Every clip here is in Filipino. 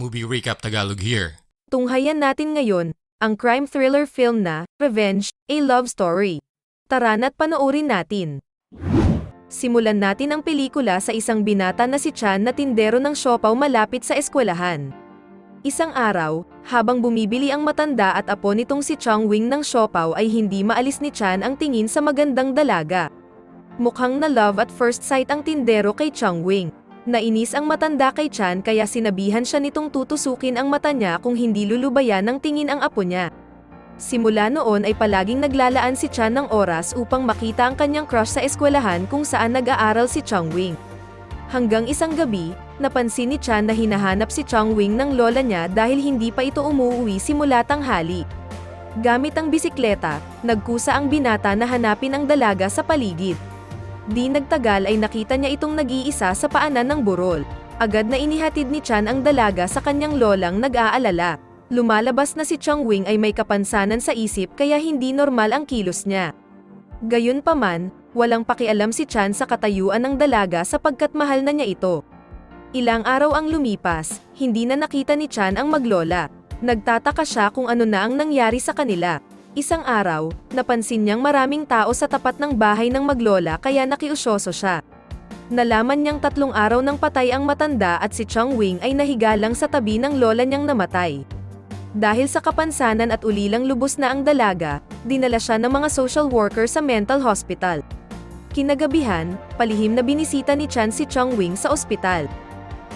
Movie Recap Tagalog here. Tunghayan natin ngayon, ang crime thriller film na, Revenge, A Love Story. Tara na't panoorin natin. Simulan natin ang pelikula sa isang binata na si Chan na tindero ng siopaw malapit sa eskwelahan. Isang araw, habang bumibili ang matanda at apo nitong si Chong Wing ng siopaw ay hindi maalis ni Chan ang tingin sa magandang dalaga. Mukhang na love at first sight ang tindero kay Chong Wing. Nainis ang matanda kay Chan kaya sinabihan siya nitong tutusukin ang mata niya kung hindi lulubayan ng tingin ang apo niya. Simula noon ay palaging naglalaan si Chan ng oras upang makita ang kanyang crush sa eskwelahan kung saan nag-aaral si Chong Wing. Hanggang isang gabi, napansin ni Chan na hinahanap si Chong Wing ng lola niya dahil hindi pa ito umuwi simula tanghali. Gamit ang bisikleta, nagkusa ang binata na hanapin ang dalaga sa paligid. Di nagtagal ay nakita niya itong nag-iisa sa paanan ng burol. Agad na inihatid ni Chan ang dalaga sa kanyang lolang nag-aalala. Lumalabas na si Chong Wing ay may kapansanan sa isip kaya hindi normal ang kilos niya. Gayunpaman, walang pakialam si Chan sa katayuan ng dalaga sapagkat mahal na niya ito. Ilang araw ang lumipas, hindi na nakita ni Chan ang maglola. Nagtataka siya kung ano na ang nangyari sa kanila. Isang araw, napansin niyang maraming tao sa tapat ng bahay ng maglola kaya nakiusyoso siya. Nalaman niyang tatlong araw nang patay ang matanda at si Chong Wing ay nahiga lang sa tabi ng lola niyang namatay. Dahil sa kapansanan at ulilang lubos na ang dalaga, dinala siya ng mga social worker sa mental hospital. Kinagabihan, palihim na binisita ni Chan si Chong Wing sa ospital.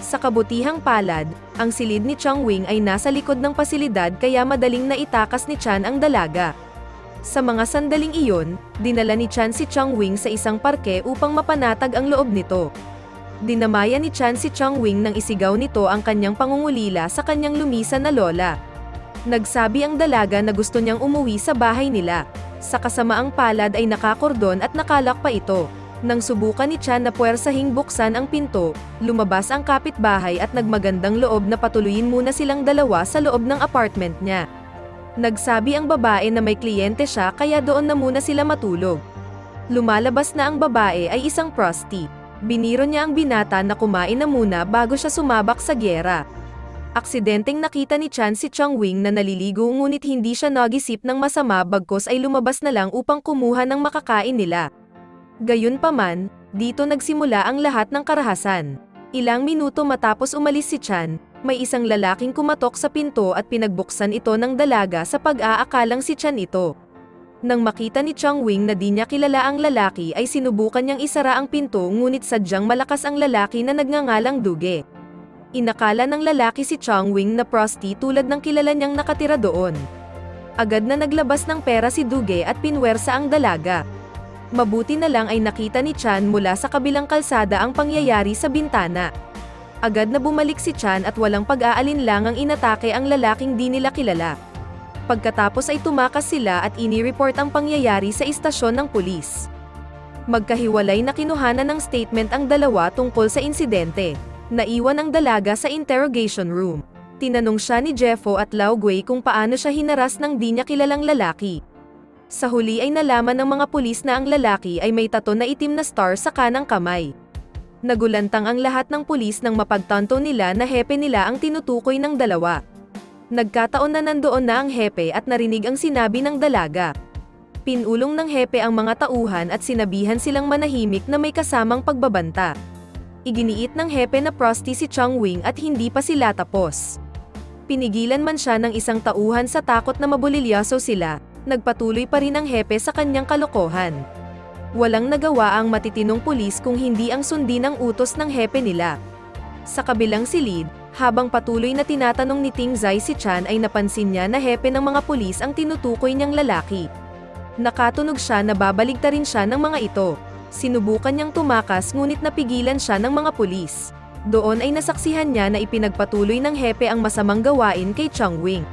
Sa kabutihang palad, ang silid ni Chong Wing ay nasa likod ng pasilidad kaya madaling naitakas ni Chan ang dalaga. Sa mga sandaling iyon, dinala ni Chan si Chong Wing sa isang parke upang mapanatag ang loob nito. Dinamaya ni Chan si Chong Wing nang isigaw nito ang kanyang pangungulila sa kanyang lumisan na lola. Nagsabi ang dalaga na gusto niyang umuwi sa bahay nila. Sa kasamaang palad ay nakakordon at nakalak pa ito. Nang subukan ni Chan na puwersahing buksan ang pinto, lumabas ang kapitbahay at nagmagandang loob na patuloyin muna silang dalawa sa loob ng apartment niya. Nagsabi ang babae na may kliyente siya kaya doon na muna sila matulog. Lumalabas na ang babae ay isang prosti. Biniro niya ang binata na kumain na muna bago siya sumabak sa gyera. Aksidenteng nakita ni Chan si Chong Wing na naliligo ngunit hindi siya nagisip ng masama bagkos ay lumabas na lang upang kumuha ng makakain nila. Gayunpaman, dito nagsimula ang lahat ng karahasan. Ilang minuto matapos umalis si Chan, may isang lalaking kumatok sa pinto at pinagbuksan ito ng dalaga sa pag-aakalang si Chan ito. Nang makita ni Chong Wing na di niya kilala ang lalaki ay sinubukan niyang isara ang pinto ngunit sadyang malakas ang lalaki na nagngangalang Duge. Inakala ng lalaki si Chong Wing na prosti tulad ng kilala niyang nakatira doon. Agad na naglabas ng pera si Duge at pinwersa ang dalaga. Mabuti na lang ay nakita ni Chan mula sa kabilang kalsada ang pangyayari sa bintana. Agad na bumalik si Chan at walang pag-aalinlang ang inatake ang lalaking di nila kilala. Pagkatapos ay tumakas sila at inireport ang pangyayari sa istasyon ng pulis. Magkahiwalay na kinuhanan ng statement ang dalawa tungkol sa insidente. Naiwan ang dalaga sa interrogation room. Tinanong siya ni Jeffo at Lao Gui kung paano siya hinaras ng di niya kilalang lalaki. Sa huli ay nalaman ng mga pulis na ang lalaki ay may tato na itim na star sa kanang kamay. Nagulantang ang lahat ng pulis nang mapagtanto nila na hepe nila ang tinutukoy ng dalawa. Nagkataon na nandoon na ang hepe at narinig ang sinabi ng dalaga. Pinulong ng hepe ang mga tauhan at sinabihan silang manahimik na may kasamang pagbabanta. Iginiit ng hepe na prosti si Chong Wing at hindi pa sila tapos. Pinigilan man siya ng isang tauhan sa takot na mabulilyaso sila, nagpatuloy pa rin ang hepe sa kanyang kalokohan. Walang nagawa ang matitinong pulis kung hindi ang sundin ang utos ng hepe nila. Sa kabilang silid, habang patuloy na tinatanong ni Ting Zai si Chan ay napansin niya na hepe ng mga pulis ang tinutukoy niyang lalaki. Nakatunog siya na babaligtarin siya ng mga ito. Sinubukan niyang tumakas ngunit napigilan siya ng mga pulis. Doon ay nasaksihan niya na ipinagpatuloy ng hepe ang masamang gawain kay Chong Wing.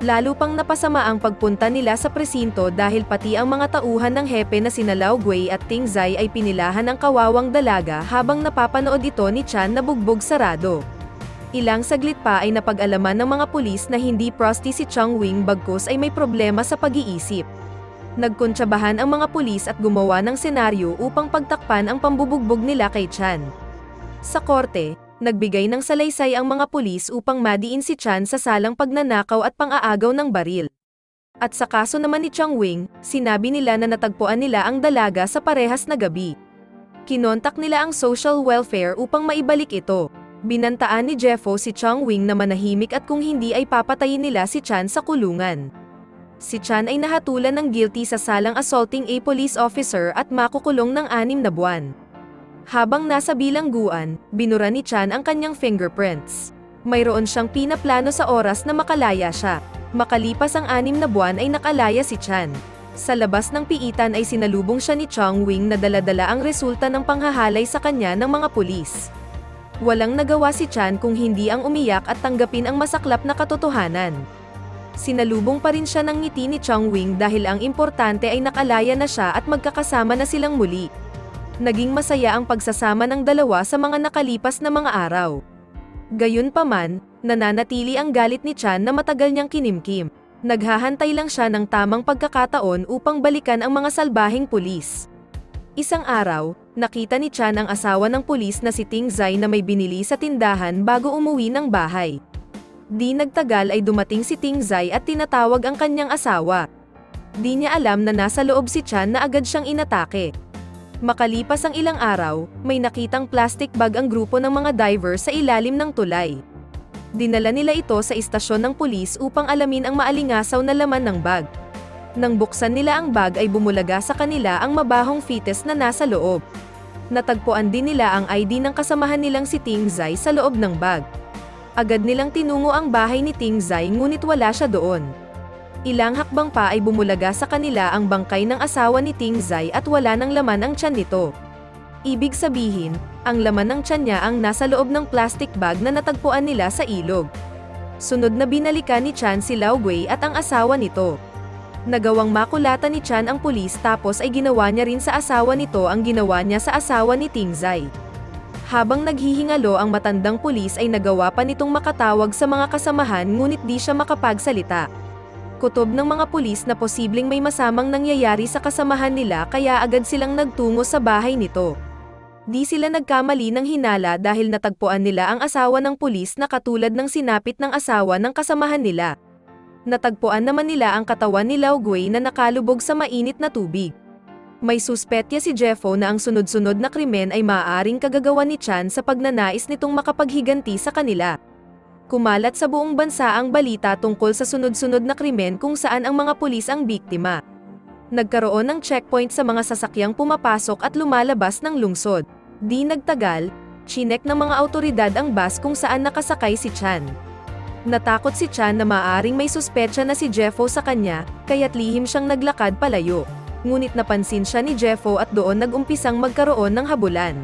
Lalo pang napasama ang pagpunta nila sa presinto dahil pati ang mga tauhan ng hepe na sina Lao Gui at Ting Zai ay pinilahan ng kawawang dalaga habang napapanood ito ni Chan na bugbog sarado. Ilang saglit pa ay napag-alaman ng mga pulis na hindi prosti si Chong Wing bagkus ay may problema sa pag-iisip. Nagkuntsabahan ang mga pulis at gumawa ng senaryo upang pagtakpan ang pambubugbog nila kay Chan. Sa korte, nagbigay ng salaysay ang mga pulis upang madiin si Chan sa salang pagnanakaw at pang-aagaw ng baril. At sa kaso naman ni Chang Wing, sinabi nila na natagpuan nila ang dalaga sa parehas na gabi. Kinontak nila ang social welfare upang maibalik ito. Binantaan ni Jeffo si Chang Wing na manahimik at kung hindi ay papatayin nila si Chan sa kulungan. Si Chan ay nahatulan ng guilty sa salang assaulting a police officer at makukulong ng anim na buwan. Habang nasa bilangguan, binura ni Chan ang kanyang fingerprints. Mayroon siyang pinaplano sa oras na makalaya siya. Makalipas ang anim na buwan ay nakalaya si Chan. Sa labas ng piitan ay sinalubong siya ni Chong Wing na daladala ang resulta ng panghahalay sa kanya ng mga pulis. Walang nagawa si Chan kung hindi ang umiyak at tanggapin ang masaklap na katotohanan. Sinalubong pa rin siya ng ngiti ni Chong Wing dahil ang importante ay nakalaya na siya at magkakasama na silang muli. Naging masaya ang pagsasama ng dalawa sa mga nakalipas na mga araw. Gayunpaman, nananatili ang galit ni Chan na matagal niyang kinimkim. Naghahantay lang siya ng tamang pagkakataon upang balikan ang mga salbahing pulis. Isang araw, nakita ni Chan ang asawa ng pulis na si Ting Zai na may binili sa tindahan bago umuwi ng bahay. Di nagtagal ay dumating si Ting Zai at tinatawag ang kanyang asawa. Di niya alam na nasa loob si Chan na agad siyang inatake. Makalipas ang ilang araw, may nakitang plastic bag ang grupo ng mga diver sa ilalim ng tulay. Dinala nila ito sa istasyon ng pulis upang alamin ang maalingasaw na laman ng bag. Nang buksan nila ang bag ay bumulaga sa kanila ang mabahong fetus na nasa loob. Natagpuan din nila ang ID ng kasamahan nilang si Ting Zai sa loob ng bag. Agad nilang tinungo ang bahay ni Ting Zai ngunit wala siya doon. Ilang hakbang pa ay bumulaga sa kanila ang bangkay ng asawa ni Ting Zai at wala ng laman ang tiyan nito. Ibig sabihin, ang laman ng tiyan niya ang nasa loob ng plastic bag na natagpuan nila sa ilog. Sunod na binalikan ni Chan si Lao Gui at ang asawa nito. Nagawang makulatan ni Chan ang pulis tapos ay ginawa niya rin sa asawa nito ang ginawa niya sa asawa ni Ting Zai. Habang naghihingalo ang matandang pulis ay nagawa pa nitong makatawag sa mga kasamahan ngunit di siya makapagsalita. Kutob ng mga pulis na posibleng may masamang nangyayari sa kasamahan nila kaya agad silang nagtungo sa bahay nito. Di sila nagkamali ng hinala dahil natagpuan nila ang asawa ng pulis na katulad ng sinapit ng asawa ng kasamahan nila. Natagpuan naman nila ang katawan ni Lao Gui na nakalubog sa mainit na tubig. May suspetya si Jeffo na ang sunod-sunod na krimen ay maaaring kagagawa ni Chan sa pagnanais nitong makapaghiganti sa kanila. Kumalat sa buong bansa ang balita tungkol sa sunod-sunod na krimen kung saan ang mga pulis ang biktima. Nagkaroon ng checkpoint sa mga sasakyang pumapasok at lumalabas ng lungsod. Di nagtagal, chinek ng mga autoridad ang bus kung saan nakasakay si Chan. Natakot si Chan na maaring may suspetsya na si Jeffo sa kanya, kaya't lihim siyang naglakad palayo. Ngunit napansin siya ni Jeffo at doon nagumpisang magkaroon ng habulan.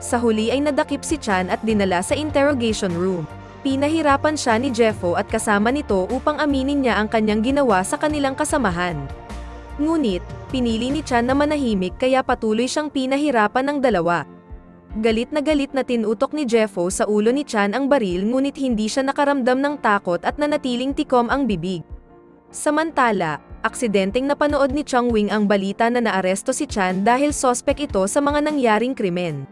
Sa huli ay nadakip si Chan at dinala sa interrogation room. Pinahirapan siya ni Jeffo at kasama nito upang aminin niya ang kanyang ginawa sa kanilang kasamahan. Ngunit, pinili ni Chan na manahimik kaya patuloy siyang pinahirapan ng dalawa. Galit na galit na tinutok ni Jeffo sa ulo ni Chan ang baril ngunit hindi siya nakaramdam ng takot at nanatiling tikom ang bibig. Samantala, aksidenteng napanood ni Chong Wing ang balita na naaresto si Chan dahil sospek ito sa mga nangyaring krimen.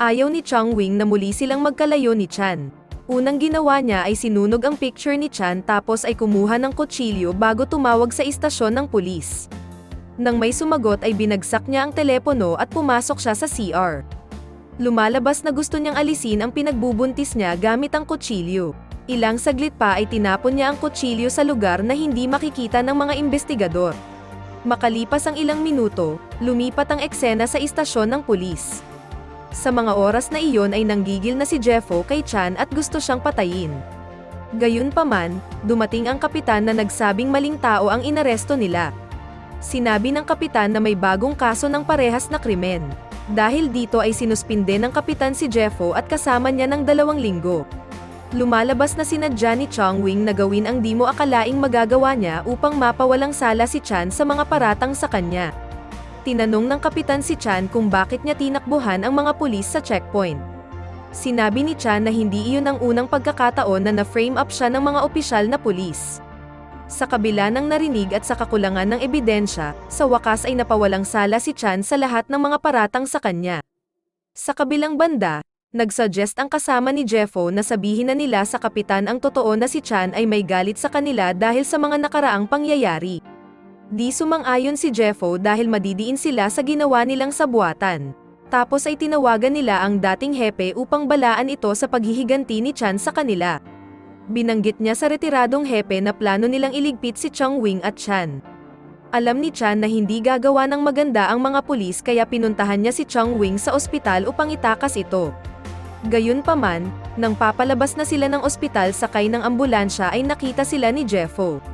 Ayaw ni Chong Wing na muli silang magkalayo ni Chan. Unang ginawa niya ay sinunog ang picture ni Chan tapos ay kumuha ng kutsilyo bago tumawag sa istasyon ng pulis. Nang may sumagot ay binagsak niya ang telepono at pumasok siya sa CR. Lumalabas na gusto niyang alisin ang pinagbubuntis niya gamit ang kutsilyo. Ilang saglit pa ay tinapon niya ang kutsilyo sa lugar na hindi makikita ng mga investigador. Makalipas ang ilang minuto, lumipat ang eksena sa istasyon ng pulis. Sa mga oras na iyon ay nanggigil na si Jeffo kay Chan at gusto siyang patayin. Gayunpaman, dumating ang kapitan na nagsabing maling tao ang inaresto nila. Sinabi ng kapitan na may bagong kaso ng parehas na krimen. Dahil dito ay sinuspinde ng kapitan si Jeffo at kasama niya ng dalawang linggo. Lumalabas na sinadya ni Chong Wing na gawin ang di mo akalaing magagawa niya upang mapawalang sala si Chan sa mga paratang sa kanya. Tinanong ng kapitan si Chan kung bakit niya tinakbuhan ang mga pulis sa checkpoint. Sinabi ni Chan na hindi iyon ang unang pagkakataon na na-frame up siya ng mga opisyal na pulis. Sa kabila ng narinig at sa kakulangan ng ebidensya, sa wakas ay napawalang sala si Chan sa lahat ng mga paratang sa kanya. Sa kabilang banda, Nagsuggest ang kasama ni Jeffo na sabihin na nila sa kapitan ang totoo na si Chan ay may galit sa kanila dahil sa mga nakaraang pangyayari. Di sumang-ayon si Jeffo dahil madidiin sila sa ginawa nilang sabuatan. Tapos ay tinawagan nila ang dating hepe upang balaan ito sa paghihiganti ni Chan sa kanila. Binanggit niya sa retiradong hepe na plano nilang iligpit si Chong Wing at Chan. Alam ni Chan na hindi gagawa ng maganda ang mga pulis kaya pinuntahan niya si Chong Wing sa ospital upang itakas ito. Gayunpaman, nang papalabas na sila ng ospital sakay ng ambulansya ay nakita sila ni Jeffo.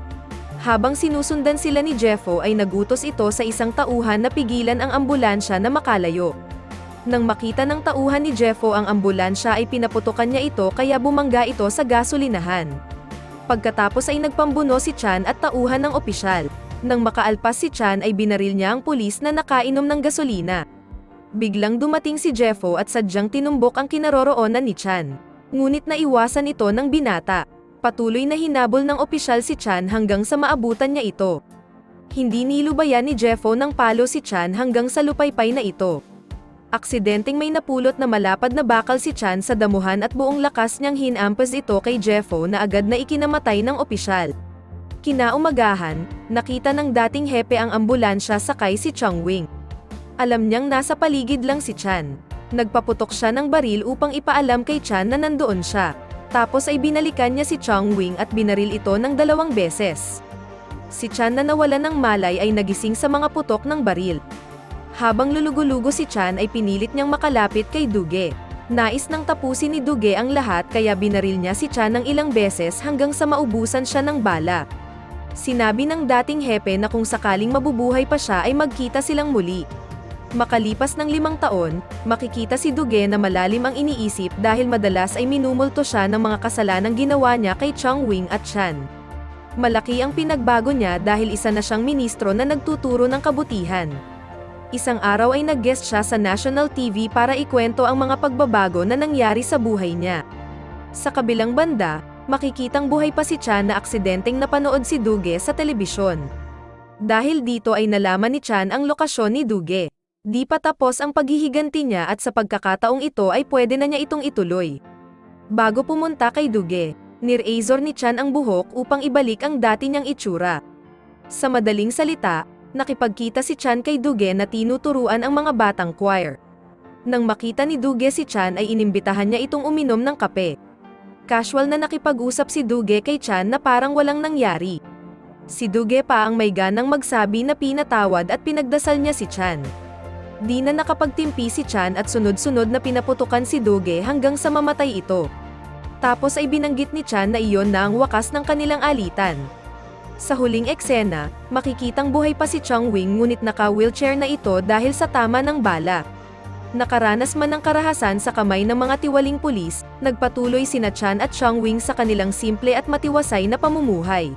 Habang sinusundan sila ni Jeffo ay nagutos ito sa isang tauhan na pigilan ang ambulansya na makalayo. Nang makita ng tauhan ni Jeffo ang ambulansya ay pinaputukan niya ito kaya bumangga ito sa gasolinahan. Pagkatapos ay nagpambuno si Chan at tauhan ng opisyal. Nang makaalpas si Chan ay binaril niya ang pulis na nakainom ng gasolina. Biglang dumating si Jeffo at sadyang tinumbok ang kinaroroonan ni Chan. Ngunit naiwasan ito ng binata. Patuloy na hinabol ng opisyal si Chan hanggang sa maabutan niya ito. Hindi nilubayan ni Jeffo ng palo si Chan hanggang sa lupaypay na ito. Aksidenteng may napulot na malapad na bakal si Chan sa damuhan at buong lakas niyang hinampas ito kay Jeffo na agad na ikinamatay ng opisyal. Kinaumagahan, nakita ng dating hepe ang ambulansya sakay si Chong Wing. Alam niyang nasa paligid lang si Chan. Nagpaputok siya ng baril upang ipaalam kay Chan na nandoon siya. Tapos ay binalikan niya si Chong Wing at binaril ito ng dalawang beses. Si Chan na nawalan ng malay ay nagising sa mga putok ng baril. Habang lulugulugo si Chan ay pinilit niyang makalapit kay Duge. Nais nang tapusin ni Duge ang lahat kaya binaril niya si Chan ng ilang beses hanggang sa maubusan siya ng bala. Sinabi ng dating hepe na kung sakaling mabubuhay pa siya ay magkita silang muli. Makalipas ng limang taon, makikita si Duge na malalim ang iniisip dahil madalas ay minumulto siya ng mga kasalanang ginawa niya kay Chong Wing at Chan. Malaki ang pinagbago niya dahil isa na siyang ministro na nagtuturo ng kabutihan. Isang araw ay nag-guest siya sa national TV para ikwento ang mga pagbabago na nangyari sa buhay niya. Sa kabilang banda, makikitang buhay pa si Chan na aksidenteng napanood si Duge sa telebisyon. Dahil dito ay nalaman ni Chan ang lokasyon ni Duge. Di pa tapos ang paghihiganti niya at sa pagkakataong ito ay pwede na niya itong ituloy. Bago pumunta kay Duge, nirazor ni Chan ang buhok upang ibalik ang dati niyang itsura. Sa madaling salita, nakipagkita si Chan kay Duge na tinuturuan ang mga batang choir. Nang makita ni Duge si Chan ay inimbitahan niya itong uminom ng kape. Casual na nakipag-usap si Duge kay Chan na parang walang nangyari. Si Duge pa ang may ganang magsabi na pinatawad at pinagdasal niya si Chan. Di na nakapagtimpi si Chan at sunod-sunod na pinaputukan si Duge hanggang sa mamatay ito. Tapos ay binanggit ni Chan na iyon na ang wakas ng kanilang alitan. Sa huling eksena, makikitang buhay pa si Chong Wing ngunit naka-wheelchair na ito dahil sa tama ng bala. Nakaranas man ng karahasan sa kamay ng mga tiwaling pulis, nagpatuloy sina Chan at Chong Wing sa kanilang simple at matiwasay na pamumuhay.